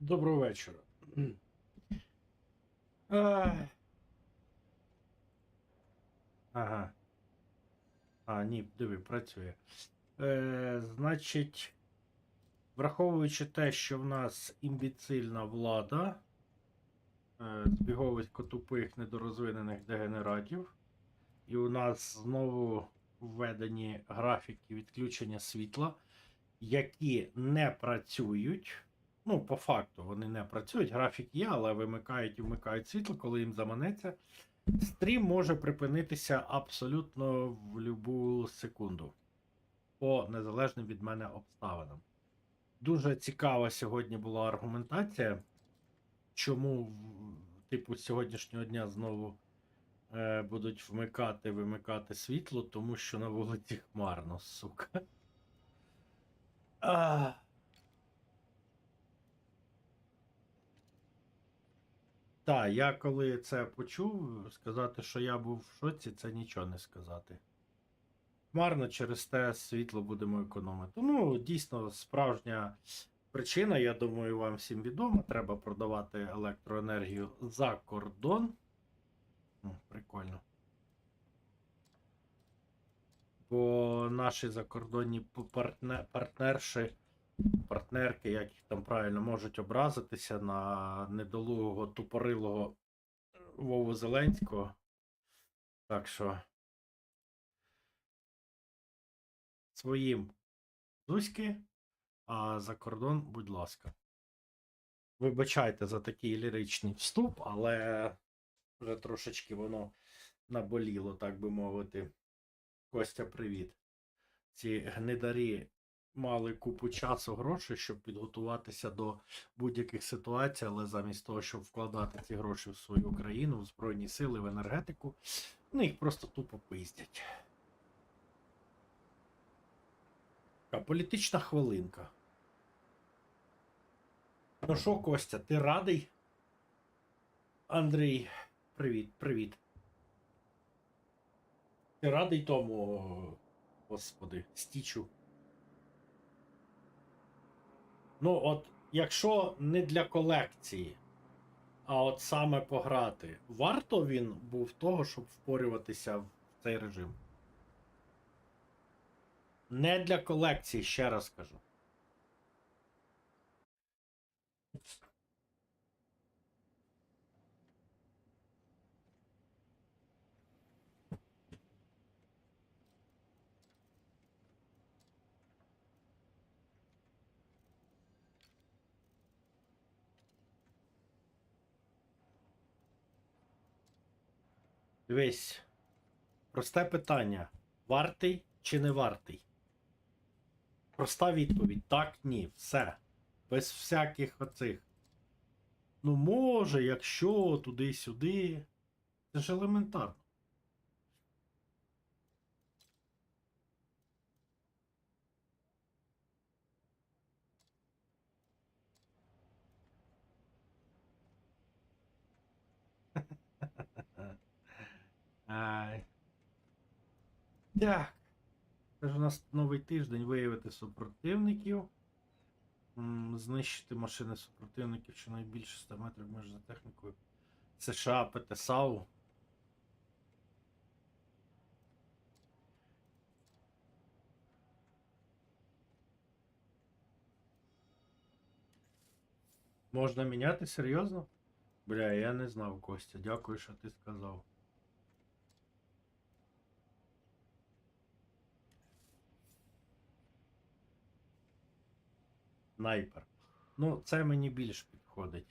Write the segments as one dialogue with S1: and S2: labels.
S1: Доброго вечора. Ах. Ага. А, ні, диви, працює. Е, значить, враховуючи те, що в нас імбіцильна влада, е, збіговисько тупих недорозвинених дегенератів, і у нас знову введені графіки відключення світла, які не працюють. Ну, по факту, вони не працюють. Графік є, але вимикають і вмикають світло, коли їм заманеться. Стрім може припинитися абсолютно в будь-яку секунду. По незалежним від мене обставинам. Дуже цікава сьогодні була аргументація, чому, типу, з сьогоднішнього дня знову е, будуть вмикати, вимикати світло, тому що на вулиці хмарно, сука. А. Так, я коли це почув, сказати, що я був в шоці, це нічого не сказати. Марно через те світло будемо економити. Ну, дійсно, справжня причина, я думаю, вам всім відома. Треба продавати електроенергію за кордон. Прикольно. Бо наші закордонні партнерші партнерки, як їх там правильно, можуть образитися на недолугого тупорилого Вову Зеленського. Так що своїм Дуськи, а за кордон, будь ласка. Вибачайте за такий ліричний вступ, але вже трошечки воно наболіло, так би мовити. Костя, привіт. Ці гнидарі мали купу часу грошей, щоб підготуватися до будь-яких ситуацій, але замість того, щоб вкладати ці гроші в свою країну, в Збройні сили, в енергетику, вони їх просто тупо пиздять. Така політична хвилинка. Ну що, Костя, ти радий? Андрій, привіт, привіт. Ти радий тому, господи, стічу. Ну, от, якщо не для колекції, а от саме пограти, варто він був того, щоб впорюватися в цей режим? Не для колекції, ще раз кажу. Дивись. Просте питання. Вартий чи не вартий? Проста відповідь. Так, ні. Все. Без всяких оцих. Ну, може, якщо туди-сюди. Це ж елементарно. Так. Це ж у нас новий тиждень виявити супротивників. Знищити машини супротивників щонайбільше 100 метрів між за технікою. США ПТСАУ. Можна міняти серйозно? Бля, я не знав, Костя. Дякую, що ти сказав. Снайпер. Ну, це мені більш підходить.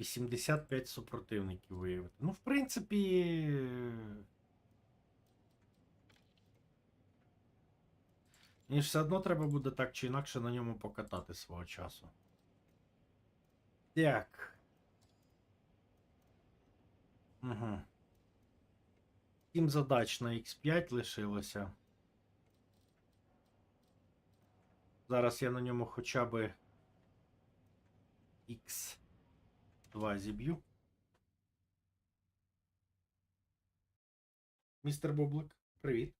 S1: 85 супротивників виявити. Ну, в принципі. Мені ж все одно треба буде так чи інакше на ньому покатати свого часу. Так. Угу. Сім задач на X5 лишилося. Зараз я на ньому хоча б X2 зіб'ю. Містер Бублик, привіт.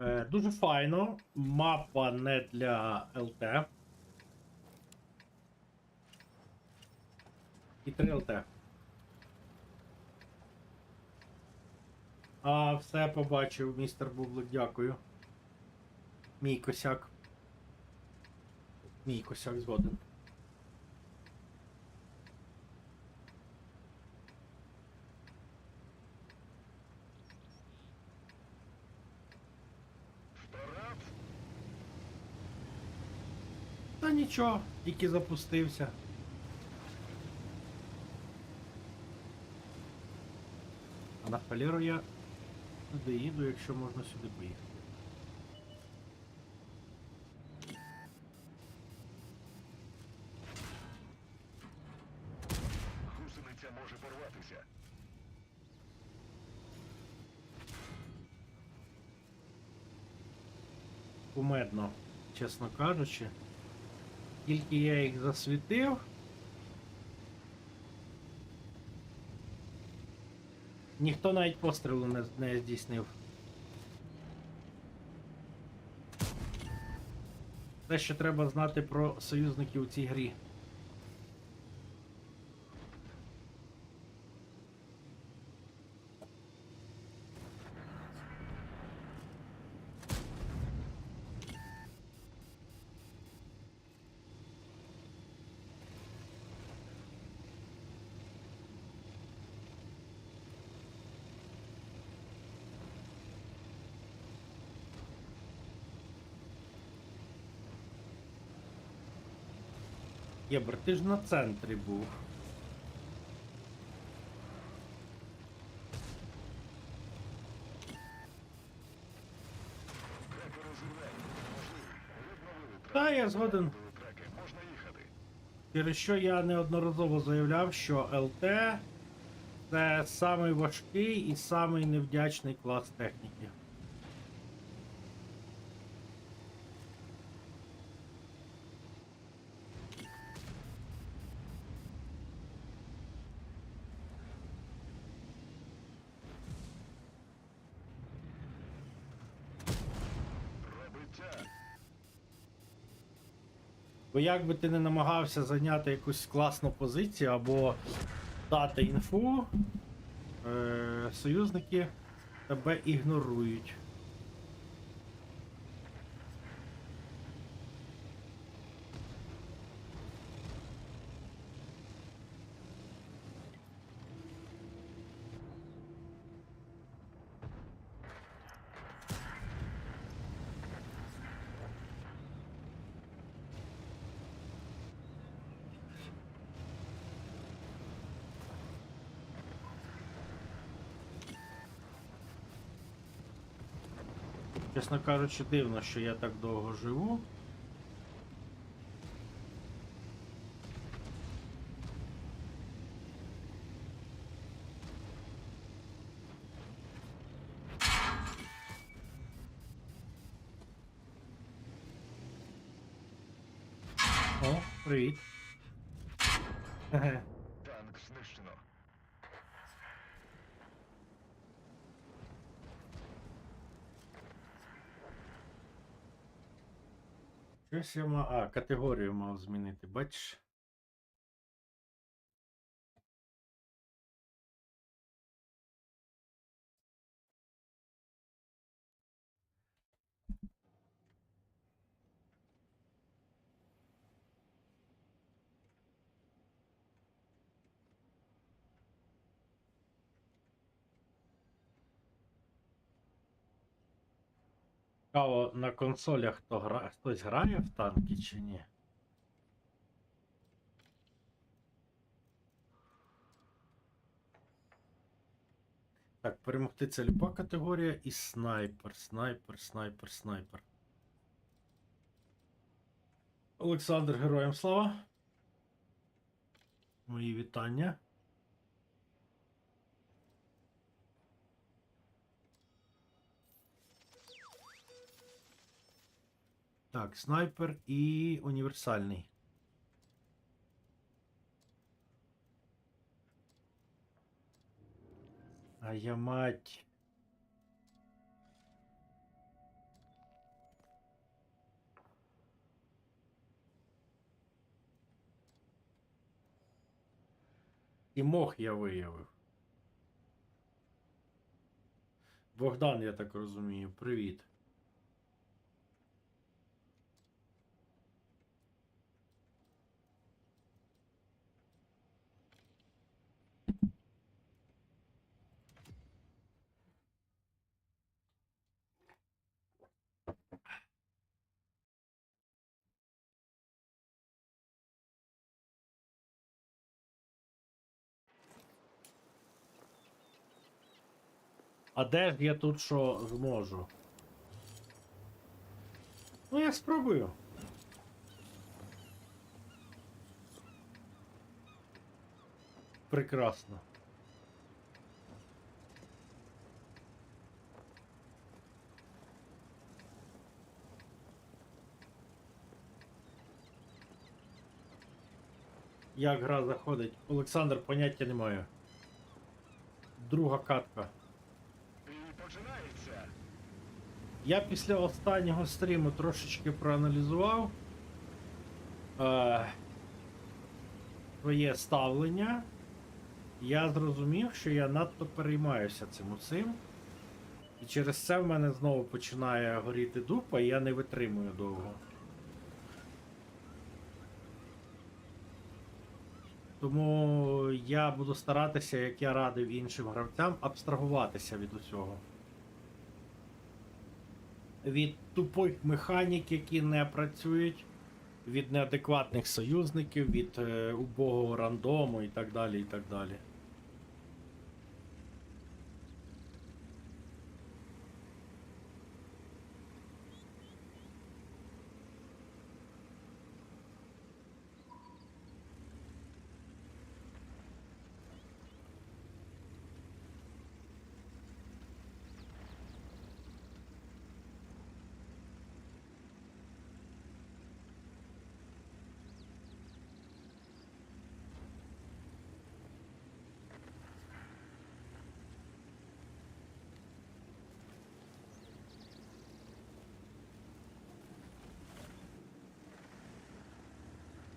S1: Е, дуже файно. Мапа не для ЛТ. І 3 ЛТ. А, все побачив, містер Бублик, дякую. Мій косяк. Мій косяк згоден. Та нічого, тільки запустився. А на фалеру я не доїду, якщо можна сюди поїхати.
S2: Гусениця може порватися.
S1: Кумедно, чесно кажучи. Тільки я їх засвітив. Ніхто навіть пострілу не, не здійснив. Те, що треба знати про союзників у цій грі. Єбер, ти ж на центрі був. Та я згоден. Через що я неодноразово заявляв, що ЛТ це самий важкий і самий невдячний клас техніки. Бо як би ти не намагався зайняти якусь класну позицію або дати інфу, е- союзники тебе ігнорують. Чесно кажучи, дивно, що я так довго живу. Привіт. Щось я мав. А, категорію мав змінити, бачиш? Цікаво, на консолях хто гра... хтось грає в танки чи ні? Так, перемогти це люба категорія і снайпер, снайпер, снайпер, снайпер. Олександр, героям слава. Мої вітання. Так, снайпер і універсальний. А я мать. І мох я виявив. Богдан, я так розумію, привіт. А де ж я тут що зможу? Ну, я спробую. Прекрасно. Як гра заходить? Олександр, поняття не маю. Друга катка.
S2: І починається.
S1: Я після останнього стріму трошечки проаналізував е, своє ставлення. Я зрозумів, що я надто переймаюся цим усім. І через це в мене знову починає горіти дупа, і я не витримую довго. Тому я буду старатися, як я радив іншим гравцям, абстрагуватися від усього від тупих механік, які не працюють, від неадекватних союзників, від е, убогого рандому і так далі. і так далі.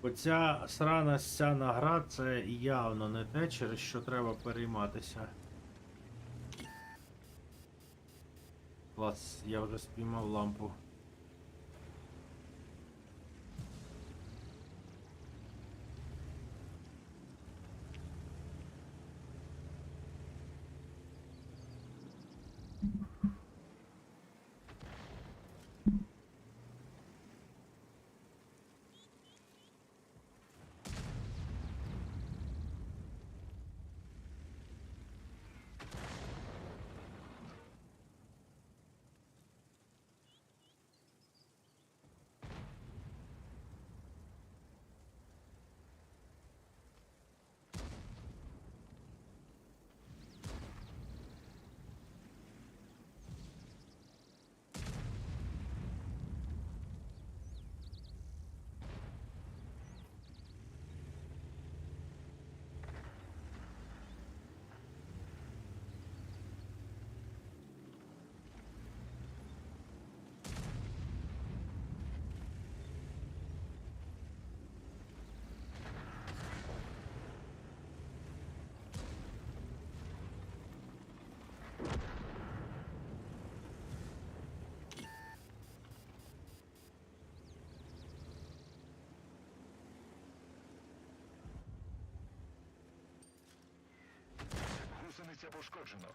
S1: Оця срана сцяна гра це явно не те, через що треба перейматися. Клас, я вже спіймав лампу.
S2: Гусениця пошкоджено.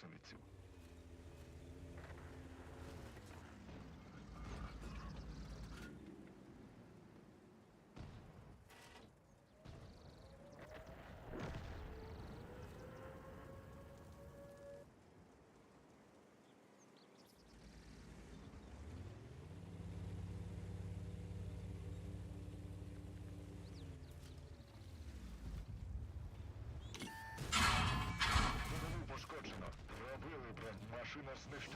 S2: Solúcio. transmission.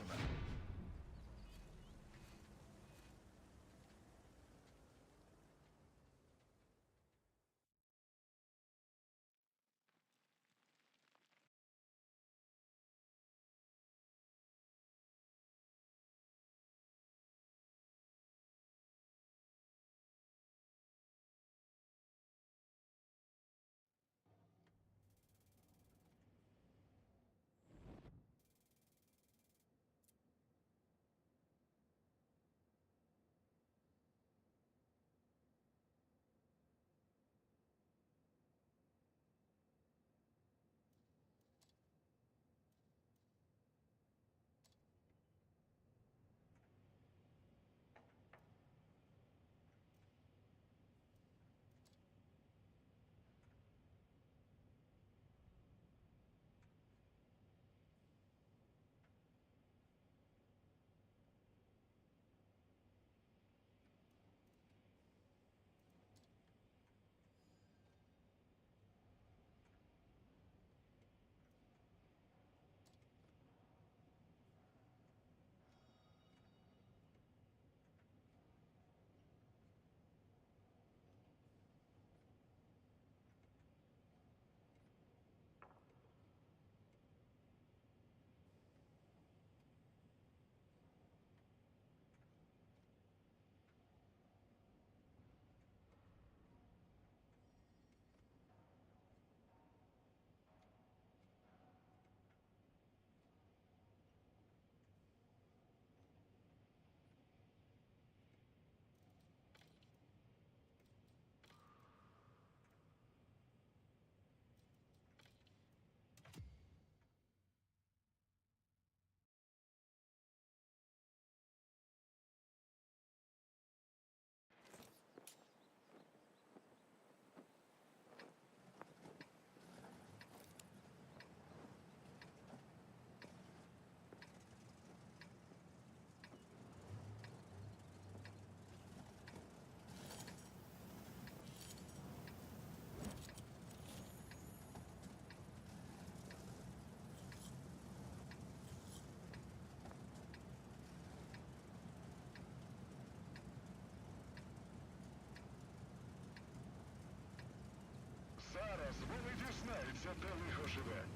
S2: Вони дізнаються, лихо живе.